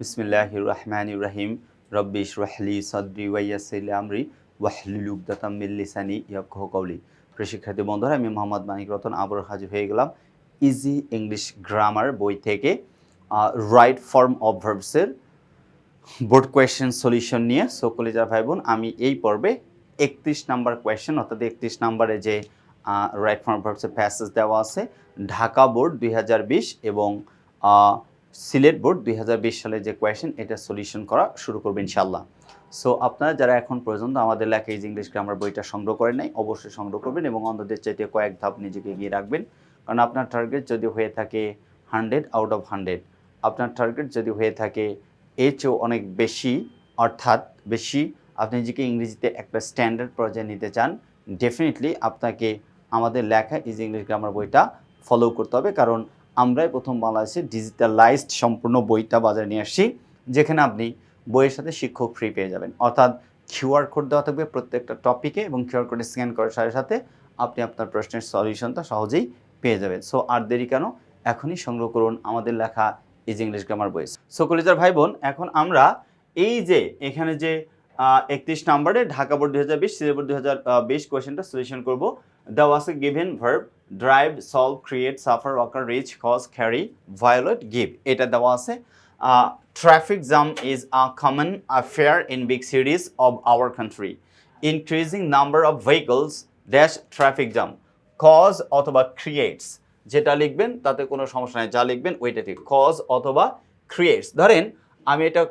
বিসমিল্লাহ রহমান রাহিম রব্বিশ রাহলি সদ্রি ওয়াইয়াসিল আমরি ওয়াহলুল উকদাতাম মিল্লিসানি ইয়াফকাহ কওলি প্রিয় শিক্ষার্থী বন্ধুরা, আমি মোহাম্মদ মানিক রতন আবার হাজির হয়ে গেলাম ইজি ইংলিশ গ্রামার বই থেকে রাইট ফর্ম অফ ভার্বসের বোর্ড কোয়েশ্চেন সলিউশন নিয়ে। সো কলিজার ভাই বোন আমি এই পর্বে একত্রিশ নাম্বার কোয়েশ্চেন অর্থাৎ একত্রিশ নাম্বারে যে রাইট ফর্ম ভার্বসের প্যাসেজ দেওয়া আছে, ঢাকা বোর্ড দুই হাজার বিশ এবং সিলেট বোর্ড দুই সালে যে কোয়েশ্চেন এটা সলিউশন করা শুরু করবে ইনশাল্লাহ সো আপনারা যারা এখন পর্যন্ত আমাদের লেখা ইজ ইংলিশ গ্রামার বইটা সংগ্রহ করেন নাই, অবশ্যই সংগ্রহ করবেন এবং অন্যদের চাইতে কয়েক ধাপ নিজেকে এগিয়ে রাখবেন। কারণ আপনার টার্গেট যদি হয়ে থাকে হান্ড্রেড আউট অফ হান্ড্রেড আপনার টার্গেট যদি হয়ে থাকে এর অনেক বেশি, অর্থাৎ বেশি, আপনি নিজেকে ইংরেজিতে একটা স্ট্যান্ডার্ড পর্যায়ে নিতে চান ডেফিনেটলি আপনাকে আমাদের লেখা ইজ ইংলিশ গ্রামার বইটা ফলো করতে হবে। কারণ আমরাই প্রথম বাংলাদেশে ডিজিটালাইজড সম্পূর্ণ বইটা বাজারে নিয়ে আসছি, যেখানে আপনি বইয়ের সাথে শিক্ষক ফ্রি পেয়ে যাবেন। অর্থাৎ কিউআর কোড দেওয়া থাকবে প্রত্যেকটা টপিকে এবং কিউআর কোডে স্ক্যান করার সাথে সাথে আপনি আপনার প্রশ্নের সলিউশনটা সহজেই পেয়ে যাবেন। সো আর দেরি কেন? এখনই সংগ্রহ করুন আমাদের লেখা ইজ ইংলিশ গ্রামার বই সো কলিজার ভাই বোন এখন আমরা এই যে এখানে যে একত্রিশ নাম্বারে ঢাকা বোর্ড দু হাজার বিশ বোর্ড দু হাজার বিশ কোয়েশ্চেনটা সলিউশন করব। দেওয়া আছে given verb drive solve create suffer walker reach cause carry violate give এটা দেওয়া আছে। Traffic jam is a common affair in big cities of our country increasing number of vehicles dash traffic jam cause অথবা creates যেটা লিখবেন, তাতে কোনো সমস্যা নেই। যা লিখবেন, ওইটা ঠিক। কজ অথবা ক্রিয়েটস ধরেন, আমি এটা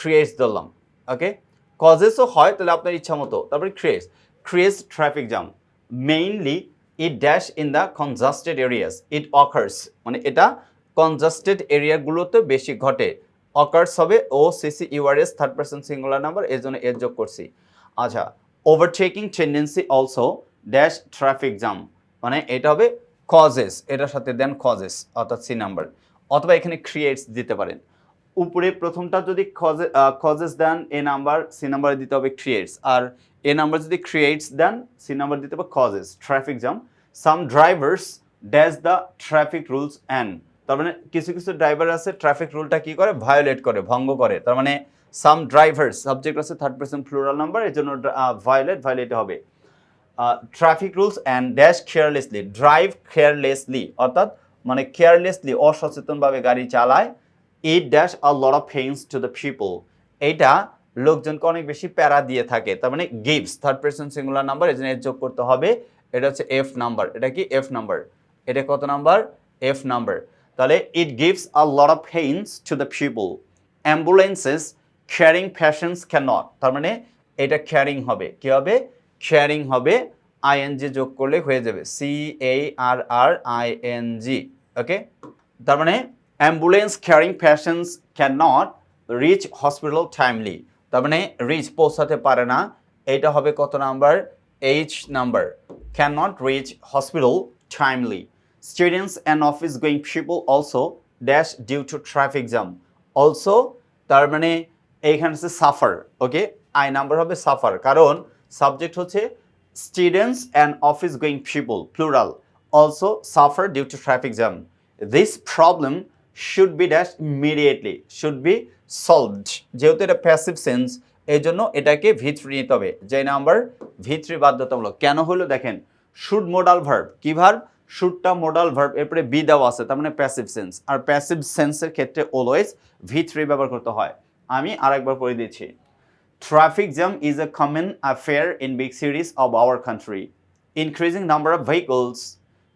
ক্রিয়েটস ধরলাম। ওকে? কজেসও হয়, তাহলে আপনার ইচ্ছা মতো। তারপরে creates creates traffic jam mainly it dash in the congested areas it occurs মানে এটা কনজাস্টেড এরিয়াগুলোতে বেশি ঘটে। অকার্স হবে O CC URS third person singular number এর জন্য এর যোগ করছি। আচ্ছা overtaking tendency also dash traffic jam মানে এটা হবে কজেস এটার সাথে দেন কজেস অর্থাৎ সি নাম্বার অথবা এখানে ক্রিয়েটস দিতে পারেন। উপরে প্রথমটা যদি কজেস দেন এ নাম্বার সি নাম্বারে দিতে হবে ক্রিয়েটস আর এ নাম্বার যদি ক্রিয়েটস দেন সি নাম্বার দিতে হবে causes traffic jam some drivers dash the traffic rules and তার মানে কিছু কিছু ড্রাইভার আছে ট্রাফিক রুলটা কি করে? ভায়োলেট করে, ভঙ্গ করে। তার মানে সাম ড্রাইভার্স সাবজেক্ট আছে থার্ড পার্সন ফ্লোরাল নাম্বার এর জন্য ভায়োলেট ভায়োলেট হবে। Traffic rules and dash carelessly drive carelessly অর্থাৎ মানে কেয়ারলেসলি অসচেতনভাবে গাড়ি চালায়। It dash a lot of pains to the people এইটা লোকজনকে অনেক বেশি প্যারা দিয়ে থাকে। তার মানে gives third person singular number এই জন্য এর যোগ করতে হবে। এটা হচ্ছে এফ নাম্বার এটা কি? এফ নাম্বার এটা কত নাম্বার এফ নাম্বার তাহলে it gives a lot of pains to the people ambulances carrying patients can not তার মানে এটা ক্যারিং হবে। কি হবে? ক্যারিং হবে। আইএনজি যোগ করলে হয়ে যাবে। C A R R I N G okay তার মানে ambulance carrying patients can not reach hospital timely তার মানে রিচ পৌঁছাতে পারে না। এইটা হবে কত number? H number. Can not reach hospital timely students and office going people also dash due to traffic jam also তার মানে এইখানে হচ্ছে সাফার ওকে আই নাম্বার হবে সাফার কারণ সাবজেক্ট হচ্ছে students and office going people plural also suffer due to traffic jam this problem should be dash immediately should be solved যেহেতু এটা passive sense এই জন্য এটাকে ভিত্রি নিতে হবে। যে নাম্বার ভিত্রি বাধ্যতামূলক। কেন হলো দেখেন শুড মোডাল ভার্ব কি ভার্ব শুডটা মোডাল ভার্ব এরপরে বি দেওয়া আছে তার মানে প্যাসিভ সেন্স আর প্যাসিভ সেন্সের ক্ষেত্রে অলওয়েজ ভিত্রি ব্যবহার করতে হয়। আমি আরেকবার পড়ে দিচ্ছি। Traffic jam is a common affair in big cities of our country increasing number of vehicles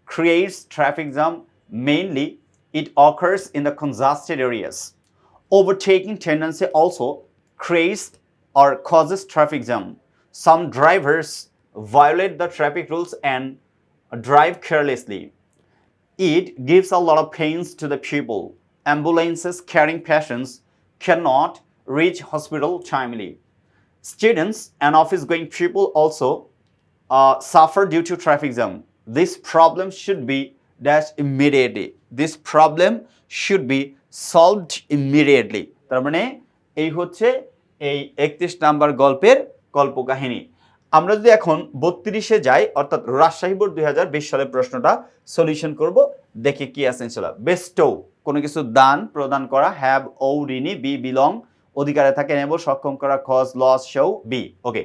creates traffic jam. Mainly, it occurs in the congested areas. Overtaking tendency also creates or causes traffic jam. Some drivers violate the traffic rules and drive carelessly. It gives a lot of pains to the people. Ambulances carrying patients cannot reach hospital timely. Students and office going people also uh, suffer due to traffic jam. This problem should be dashed immediately. This problem should be solved immediately. তার মানে এই হচ্ছে এই একত্রিশ number গল্পের কল্পকাহিনী। আমরা যদি এখন বত্রিশে যাই, অর্থাৎ রাজশাহী বোর্ড দুই হাজার বিশ সালের প্রশ্নটা সলিউশন করব। দেখে কি আছে ইনশাল্লাহ বেস্টো কোনো কিছু দান, প্রদান করা হ্যাভ ও, ঋণী বি বিলং অধিকারে থাকে এনেবল সক্ষম করা cause lose show be okay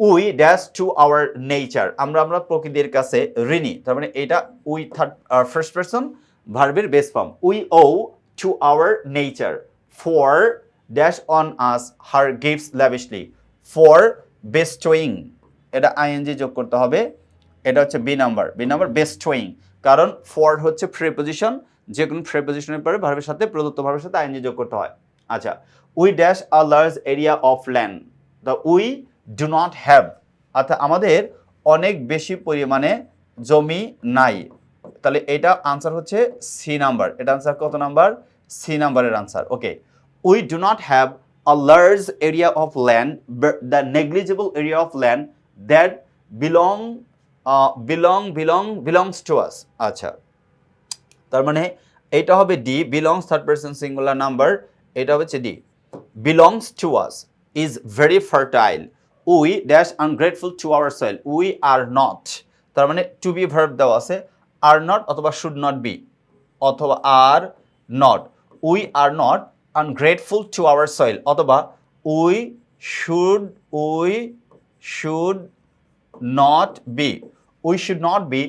we dash to our nature আমরা আমরা প্রকৃতির কাছে ঋণী। তার মানে এটা উই থার্ড ফার্স্ট পার্সন ভার্বের base form we, owe to our nature for dash on us her gifts lavishly for bestowing এটা আইএনজি যোগ করতে হবে। এটা হচ্ছে B number B number bestowing কারণ ফর হচ্ছে প্রেপোজিশন যে কোনো প্রেপোজিশনের পরে ভার্বের সাথে প্রদত্ত ভার্বের সাথে আইএনজি যোগ করতে হয়। আচ্ছা we dash a large area of land the we do not have অর্থাৎ আমাদের অনেক বেশি পরিমাণে জমি নাই। তাহলে এটা আনসার হচ্ছে সি নাম্বার এটা আনসার কত নাম্বার সি নাম্বারের answer okay we do not have a large area of land the negligible area of land that belong belong belong belongs to us আচ্ছা। তার মানে এটা হবে D belongs third person singular number এটা হচ্ছে D belongs to us is very fertile we dash ungrateful to our soil we are not তার মানে to be verb দেওয়া আছে। আর নট অথবা শুড নট বি অথবা are not we are not ungrateful to our soil অথবা we should we should not be we should not be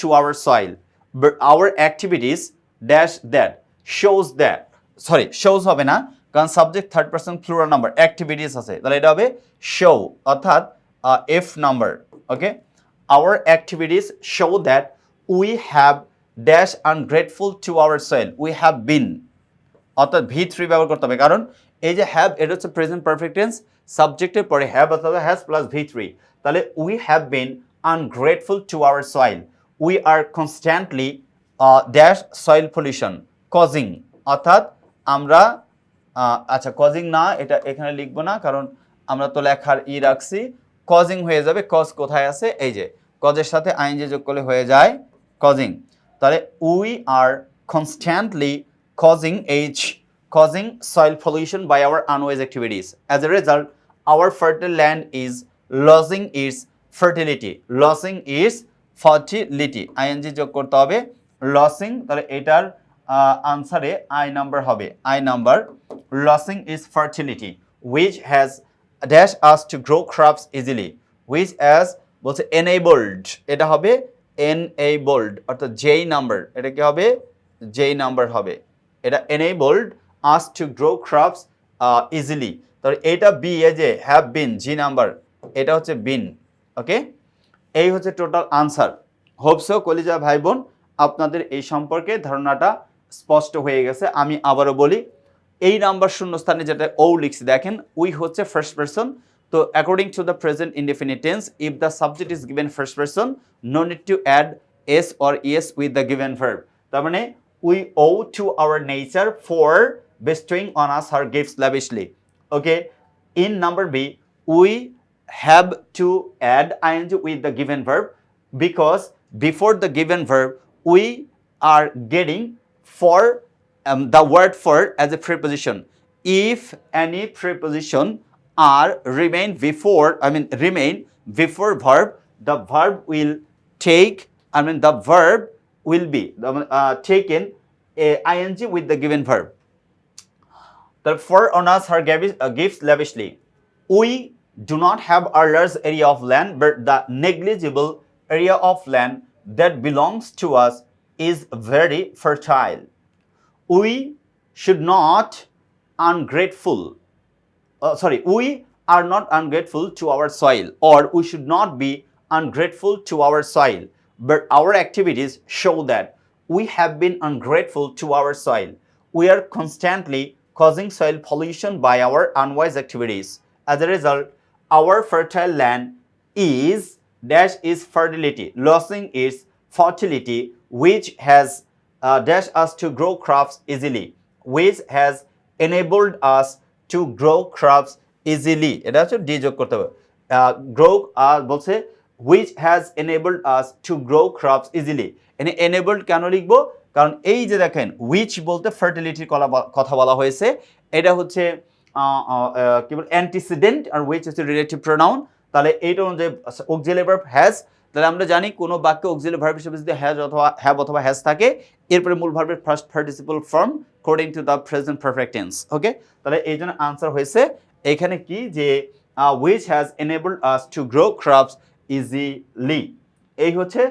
to our soil. But our activities dash that, shows that. Sorry, shows হবে না, কারণ subject third person plural number activities আছে। তাহলে এটা হবে show অর্থাৎ F number okay activities show that we have dash ungrateful to our soil we have been অর্থাৎ V three ব্যবহার করতে হবে। কারণ এই যে হ্যাভ এটা হচ্ছে প্রেজেন্ট পারফেক্ট টেন্স সাবজেক্টের পরে হ্যাভ অথবা হ্যাজ প্লাস ভি থ্রি তাহলে we have been ungrateful to our soil we are constantly dash soil pollution causing অর্থাৎ আমরা আচ্ছা কজিং না, এটা এখানে লিখব না, কারণ আমরা তো লেখার ই রাখছি। কজিং হয়ে যাবে কজ কোথায় আছে? এই যে কজের সাথে আইন যে যোগ করলে হয়ে যায় কজিং তাহলে we are constantly causing H causing soil pollution by our unwise activities as a result our fertile land is losing is fertility losing is fertility I N G করতে হবে লসিং তাহলে এটার আনসারে আই নাম্বার হবে। I number losing is fertility which has dash us to grow crops easily which as বলছে enabled এটা হবে এনএবলড অর্থাৎ যেই নাম্বার এটা কি হবে? যেই নাম্বার হবে। এটা enabled us to grow crops easily তাহলে এটা বি এ যে হ্যাভ বিন জি নাম্বার এটা হচ্ছে বিন ওকে এই হচ্ছে টোটাল আনসার হোপসো কলিজা ভাই বোন আপনাদের এই সম্পর্কে ধারণাটা স্পষ্ট হয়ে গেছে। আমি আবারও বলি এই নাম্বার শূন্যস্থানে যেটা ও লিখছি দেখেন উই হচ্ছে ফার্স্ট পার্সন তো according to the present indefinite tense if the subject is given first person no need to add S or es with the given verb তার মানে we owe to our nature for bestowing on us her gifts lavishly. Okay, in number B, we have to add ing with the given verb because before the given verb, we are getting for um, the word for as a preposition. If any preposition are remain before, I mean remain before verb, the verb will take, I mean the verb will be uh, taken a ing with the given verb. Therefore, on us her gifts lavishly. We do not have a large area of land, but the negligible area of land that belongs to us is very fertile. We should not ungrateful. Uh, sorry, we are not ungrateful to our soil, or we should not be ungrateful to our soil. But our activities show that we have been ungrateful to our soil. We are constantly causing soil pollution by our unwise activities. As a result, our fertile land is dash is fertility, losing its fertility, which has uh, dash us to grow crops easily, which has enabled us to grow crops easily. এটা হচ্ছে D যোগ করতে হবে grow বলছে which has enabled us to grow crops easily এনে enabled কেন লিখব কারণ এই যে দেখেন which বলতে ফার্টিলিটির কথা বলা হয়েছে এটা হচ্ছে কি বল অ্যান্টিসিডেন্ট আর which হচ্ছে রিলেটিভ প্রোনাউন তাহলে এইটা অনুযায়ী অক্সিলারি হ্যাজ তাহলে আমরা জানি কোনো বাক্যে অক্সিলারি ভার্ব হিসেবে যদি হ্যাজ অথবা হ্যাভ অথবা হ্যাজ থাকে, এরপরে মূল ভার্বের first participle form according to the present perfect tense okay তাহলে এই জন্য আনসার হয়েছে এখানে কি? যে which has enabled us to grow crops easily এই হচ্ছে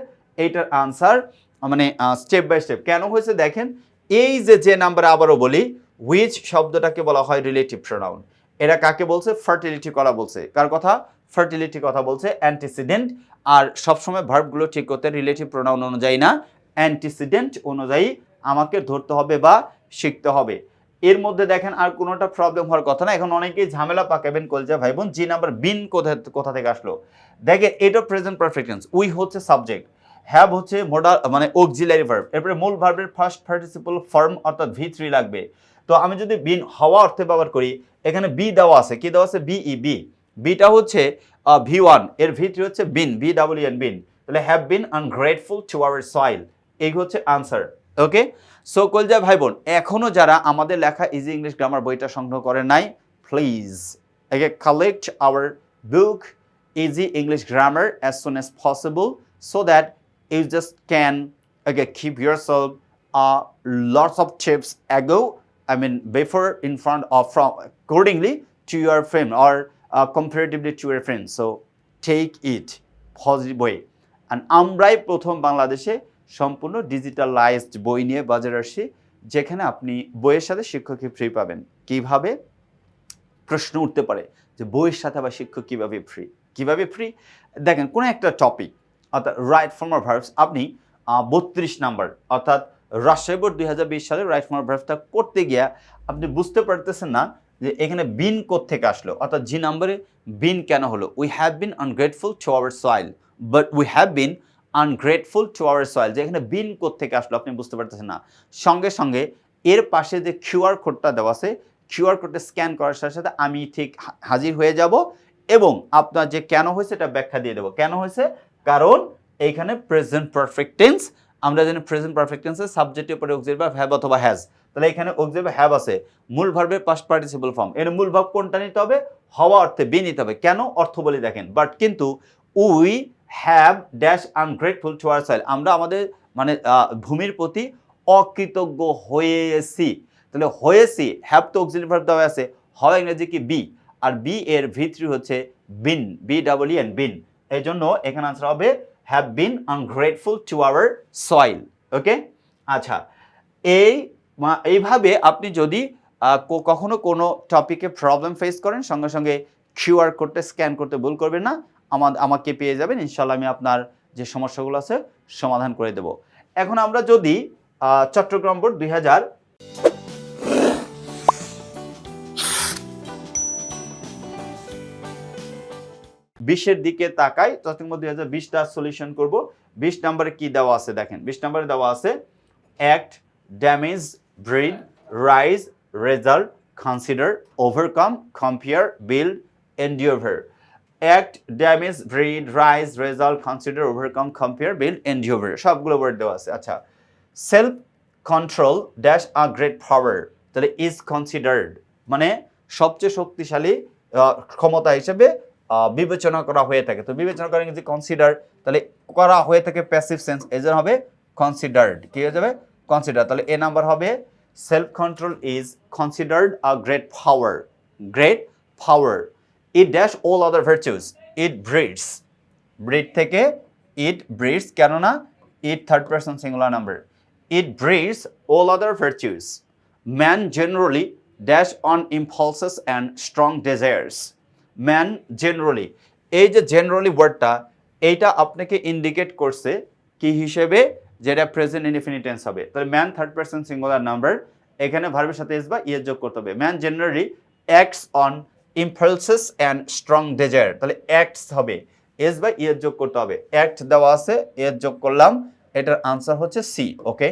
এইটার আনসার মানে স্টেপ বাই স্টেপ কেন হয়েছে? দেখেন, এই যে যে নাম্বার আবারও বলি উইচ শব্দটাকে বলা হয় রিলেটিভ প্রোনাউন এরা কাকে বলছে? ফার্টিলিটি করা বলছে। কার কথা? ফার্টিলিটি কথা বলছে অ্যান্টিসিডেন্ট আর সবসময় ভার্বগুলো ঠিক করতে রিলেটিভ প্রোনাউন অনুযায়ী না অ্যান্টিসিডেন্ট অনুযায়ী আমাকে ধরতে হবে বা শিখতে হবে। এর মধ্যে দেখেন আর কোনোটা প্রবলেম হওয়ার কথা না, এখন অনেকেই ঝামেলা পাকাবেন কলজা ভাই বোন জি নাম্বার বিন কোথা কোথা থেকে আসলো? দেখেন, এটা প্রেজেন্ট পারফেক্টেন্স উই হচ্ছে সাবজেক্ট হ্যাভ হচ্ছে মোডাল মানে অক্সিলারি ভার্ব এরপরে মূল ভার্বের ফার্স্ট পার্টিসিপল ফর্ম অর্থাৎ ভি থ্রি লাগবে। তো আমি যদি বিন হওয়া অর্থে ব্যবহার করি, এখানে বি দেওয়া আছে, কি দেওয়া আছে? বিই বি বিটা হচ্ছে ভি ওয়ানের ভি থ্রি হচ্ছে been B double N been. তাহলে have been ungrateful to our soil এই হচ্ছে আনসার ওকে সো কলজা ভাই বোন এখনও যারা আমাদের লেখা ইজি ইংলিশ গ্রামার বইটা সংগ্রহ করে নাই please again collect our book easy English grammar as soon as possible so that you just can okay keep yourself uh, lots of tips ago i mean before in front of from accordingly to your friend or comparatively to your friend so, take it positive way. And আমরাই প্রথম বাংলাদেশে সম্পূর্ণ digitalized বই নিয়ে বাজারে আসছি যেখানে আপনি বইয়ের সাথে শিক্ষকই ফ্রি পাবেন। কীভাবে? প্রশ্ন উঠতে পারে যে বইয়ের সাথে আবার শিক্ষক কীভাবে ফ্রি কীভাবে ফ্রি দেখেন, কোনো একটা টপিক অর্থাৎ রাইট ফর্মার ভার্বস আপনি বত্রিশ নাম্বার, অর্থাৎ রাজশাহী বোর্ড দুই হাজার বিশ সালে রাইট ফর্মার ভার্বসটা করতে গিয়া আপনি বুঝতে পারতেছেন না যে এখানে বিন থেকে আসলো? অর্থাৎ জি নাম্বারে বিন কেন হলো? We have been ungrateful to our soil but we have been ungrateful to our soil যে এখানে বিন থেকে আসলো আপনি বুঝতে পারতেছেন না। সঙ্গে সঙ্গে এর পাশে যে কিউআর কোডটা দেওয়া আছে কিউআর কোডটা স্ক্যান করার সাথে সাথে আমি ঠিক হাজির হয়ে যাব এবং আপনার যে কেন হয়েছে এটা ব্যাখ্যা দিয়ে দেবো। কেন হয়েছে? কারণ এইখানে প্রেজেন্ট পারফেক্ট টেন্স আমরা জানি প্রেজেন্ট পারফেক্ট টেন্সের সাবজেক্টের উপরে হ্যাভ অথবা হ্যাজ তাহলে এখানে অক্সিলারি হ্যাভ আছে। মূল ভার্বের পাস্ট পার্টিসিপল ফর্ম এর মূল ভাব কোনটা নিতে হবে? হওয়া অর্থে বি নিতে হবে। কেন? অর্থ বলে দেখেন। বাট কিন্তু we have dash ungrateful to our soil আমরা আমাদের মানে ভূমির প্রতি অকৃতজ্ঞ হয়েছি। তাহলে হয়েছি হ্যাভ তো অক্সিলারি ভার্ব দেওয়া আছে। হয় ইংরেজি কি? বি আর বি এর ভি থ্রি হচ্ছে been B double N been এই জন্য এখানে আনসার হবে have been ungrateful to our soil okay আচ্ছা। এই এইভাবে আপনি যদি কখনো কোনো টপিকে প্রবলেম ফেস করেন, সঙ্গে সঙ্গে কিউআর কোডটা স্ক্যান করতে ভুল করবেন না, আমার, আমাকে পেয়ে যাবেন ইনশাল্লাহ আমি আপনার যে সমস্যাগুলো আছে, সমাধান করে দেব। এখন আমরা যদি চট্টগ্রাম বোর্ড দুই হাজার বিশের দিকে তাকাই, চট্টগ্রাম দুই হাজার বিশটা সলিউশন করব। বিশ নম্বরে কি দেওয়া আছে দেখেন, বিশ নম্বরে দেওয়া আছে act damage breed rise result consider overcome compare build endeavour act damage breed rise result consider overcome compare build endeavour সবগুলো ওয়ার্ড দেওয়া আছে। আচ্ছা। Self control dash a great power তাহলে ইজ কনসিডার্ড মানে সবচেয়ে শক্তিশালী ক্ষমতা হিসেবে বিবেচনা করা হয়ে থাকে। তো বিবেচনা করা যদি কনসিডার তাহলে করা হয়ে থাকে প্যাসিভ সেন্স এজন হবে কনসিডার্ড কি হয়ে যাবে? কনসিডার তাহলে এ নাম্বার হবে self control is considered a great power great power it dash all other virtues it breeds breed থেকে ইট ব্রিডস কেননা it third person singular number it breeds all other virtues man generally dash on impulses and strong desires man generally এই যে generally ওয়ার্ডটা এইটা আপনাকে indicate করছে কি হিসেবে? যেটা প্রেজেন্ট ইনফিনিটেন্স হবে। তাহলে man third person singular number এখানে ভার্বের সাথে এস বা ইয়ে যোগ করতে হবে। Man generally acts on impulses and strong desire তাহলে অ্যাক্টস হবে। এস বা ইয়ে যোগ করতে হবে। অ্যাক্ট দেওয়া আছে এর যোগ করলাম। এটার আনসার হচ্ছে C okay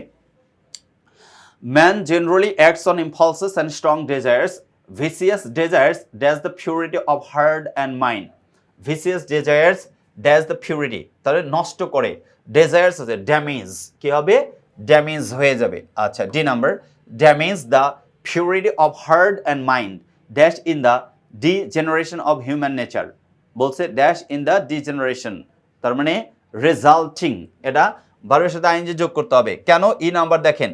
Man generally acts on impulses and strong desires. Vicious desires dash the purity of heart and mind. Vicious desires dash the purity. তাহলে নষ্ট করে। Desires আছে ড্যামেজ কি হবে? ড্যামেজ হয়ে যাবে। আচ্ছা D number damage the purity of heart and mind dash in the degeneration of human nature বলছে dash in the degeneration তার মানে রেজাল্টিং এটা ভার্বের সাথে আইনজি যোগ করতে হবে। কেন? ই নাম্বার দেখেন।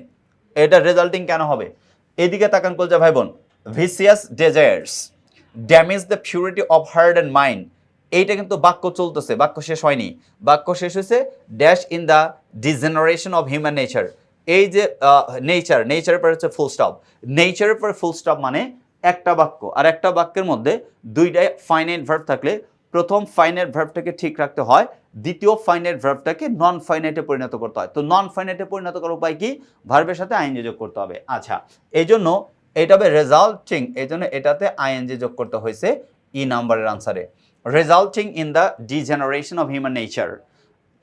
এটা রেজাল্টিং কেন হবে? এদিকে তাকান কলজা ভাই বোন vicious desires damage the purity of heart and mind এইটা কিন্তু বাক্য চলতেছে, বাক্য শেষ হয়নি। বাক্য শেষ হয়েছে dash in the degeneration of human nature এই যে নেচার নেচারের পর হচ্ছে ফুল স্টপ নেচারের পর ফুল স্টপ মানে একটা বাক্য। আর একটা বাক্যের মধ্যে দুইটাই ফাইনাইট ভার্ব থাকলে প্রথম ফাইনাইট ভার্বটাকে ঠিক রাখতে হয়, দ্বিতীয় ফাইনাইট ভার্বটাকে নন ফাইনাইটে পরিণত করতে হয়। তো নন ফাইনাইটে পরিণত করার উপায় কি? ভার্বের সাথে আইএনজি যোগ করতে হবে। আচ্ছা এই জন্য এটা হবে রেজাল্টিং এই জন্য এটাতে আইএনজি যোগ করতে হয়েছে ই নাম্বারের আনসারে resulting in the degeneration of human nature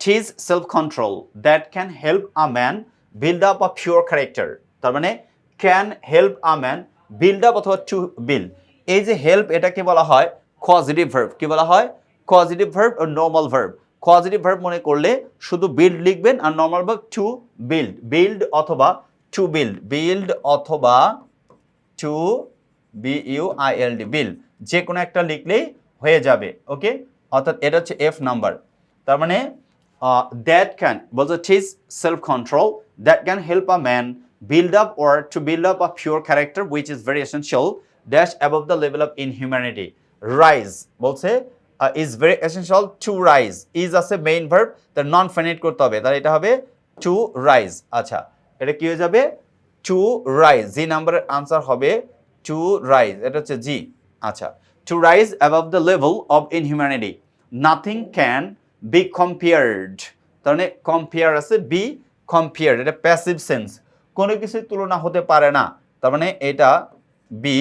it's self control that can help a man build up a pure character তার মানে can help a man build up অথবা টু বিল্ড এই যে হেল্প এটা এটাকে বলা হয় কজিটিভ ভার্ব কি বলা হয়? কজিটিভ ভার্ব ও নর্মাল ভার্ব কজিটিভ ভার্ব মনে করলে শুধু বিল্ড লিখবেন আর normal verb to build build অথবা টু বিল্ড বিল্ড অথবা to B U I L D build যে কোনো একটা লিখলেই হয়ে যাবে ওকে অর্থাৎ এটা হচ্ছে এফ নাম্বার তার মানে দ্যাট ক্যান বলছে it's self control that can help a man build up or to build up a pure character which is very essential, dash above the level of inhumanity. Rise, বলছে is very essential to rise. Is আছে main verb তার non finite করতে হবে। তাহলে এটা হবে to rise আচ্ছা এটা কি হয়ে যাবে? টু রাইজ জি নাম্বারের আনসার হবে টু রাইজ এটা হচ্ছে জি আচ্ছা rise above the level of inhumanity nothing can be compared তার মানে কম্পেয়ার আছে বি কম্পেয়ার্ড এটা প্যাসিভ সেন্স কোনো কিছুর তুলনা হতে পারে না। তার মানে এটা বি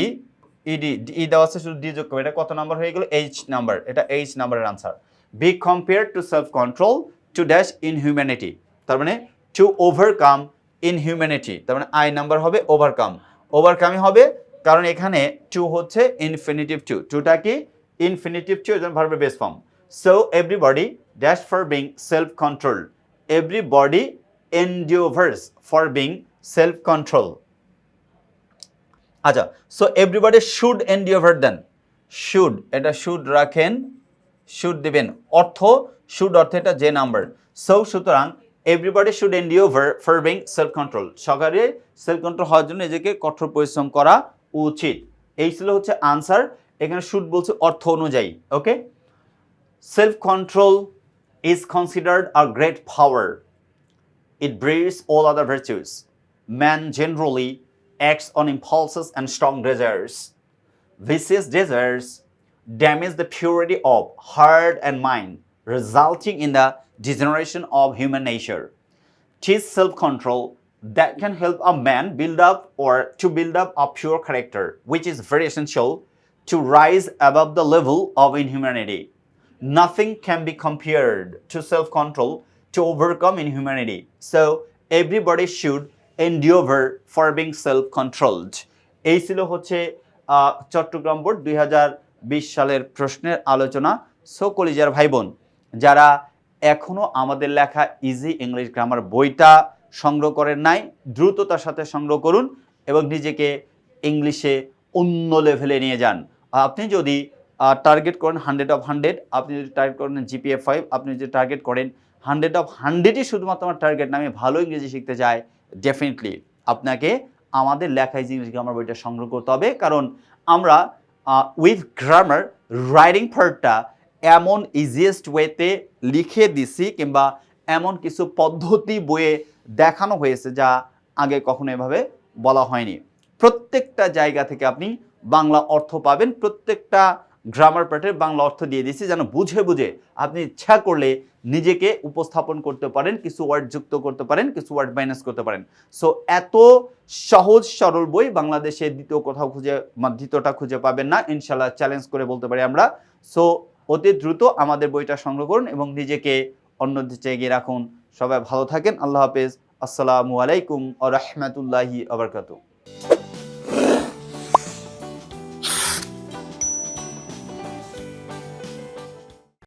ইডি ই দেওয়া আছে, শুধু ডি যোগ এটা কত নাম্বার হয়ে গেল? এইচ নাম্বার এটা এইচ নাম্বারের answer be compare to self control to dash in humanity তার মানে টু ওভারকাম ইন হিউম্যানিটি তার মানে আই নাম্বার হবে ওভারকাম ওভারকামই হবে কারণ এখানে টু হচ্ছে ইনফিনিটিভ টু টুটা কি? ইনফিনিটিভ টু এজন ভার্বের base form so everybody dash for being self control everybody endeavors for being self control আচ্ছা so everybody should endeavour then should এটা শুড রাখেন শুড দিবেন। অর্থ শুড অর্থ এটা যে নাম্বার সো সুতরাং everybody should endeavour for being self control সকালে সেলফ কন্ট্রোল হওয়ার জন্য নিজেকে কঠোর পরিশ্রম করা উচিত এই ছিল হচ্ছে আনসার এখানে শুড বলছে অর্থ অনুযায়ী okay self control is considered a great power it breeds all other virtues. Man generally acts on impulses and strong desires. Vicious desires damage the purity of heart and mind, resulting in the degeneration of human nature. Tis self-control that can help a man build up or to build up a pure character, which is very essential to rise above the level of inhumanity. Nothing can be compared to self-control to overcome inhumanity. So everybody should endeavor for being self-controlled. এই ছিল হচ্ছে Chittagong board দুই হাজার বিশ সালের প্রশ্নের আলোচনা so কলিজার ভাই বোন যারা এখনও আমাদের লেখা ইজি ইংলিশ গ্রামার বইটা সংগ্রহ করেন নাই, দ্রুততার সাথে সংগ্রহ করুন এবং নিজেকে ইংলিশে অন্য লেভেলে নিয়ে যান। আপনি যদি টার্গেট করেন হান্ড্রেড অফ হান্ড্রেড আপনি যদি টার্গেট করেন জিপিএ ফাইভ আপনি যদি টার্গেট করেন হান্ড্রেড অফ হান্ড্রেডই শুধুমাত্র আমার টার্গেট না, আমি ভালো ইংরেজি শিখতে চাই ডেফিনেটলি আপনাকে আমাদের লেখা ইংলিশ গ্রামার বইটা সংগ্রহ করতে হবে। কারণ আমরা উইথ গ্রামার রাইডিং পার্টটা এমন ইজিয়েস্ট ওয়েতে লিখে দিছি কিংবা এমন কিছু পদ্ধতি বইয়ে দেখানো হয়েছে যা আগে কখনো এভাবে বলা হয়নি। প্রত্যেকটা জায়গা থেকে আপনি বাংলা অর্থ পাবেন, প্রত্যেকটা গ্রামার পার্টের বাংলা অর্থ দিয়ে দিয়েছি যেন বুঝে বুঝে আপনি ইচ্ছা করলে নিজেকে উপস্থাপন করতে পারেন, কিছু ওয়ার্ড যুক্ত করতে পারেন, কিছু ওয়ার্ড মাইনাস করতে পারেন। সো এত সহজ, সরল বই বাংলাদেশে দ্বিতীয় কোথাও খুঁজে দ্বিতীয়টা খুঁজে পাবেন না। ইনশাল্লাহ চ্যালেঞ্জ করে বলতে পারি আমরা। সো অতি দ্রুত আমাদের বইটা সংগ্রহ করুন এবং নিজেকে অন্য দিকে এগিয়ে রাখুন। সবাই ভালো থাকেন আল্লাহ হাফেজ। আসসালামু আলাইকুম আ রহমতুল্লাহি আবরকাতু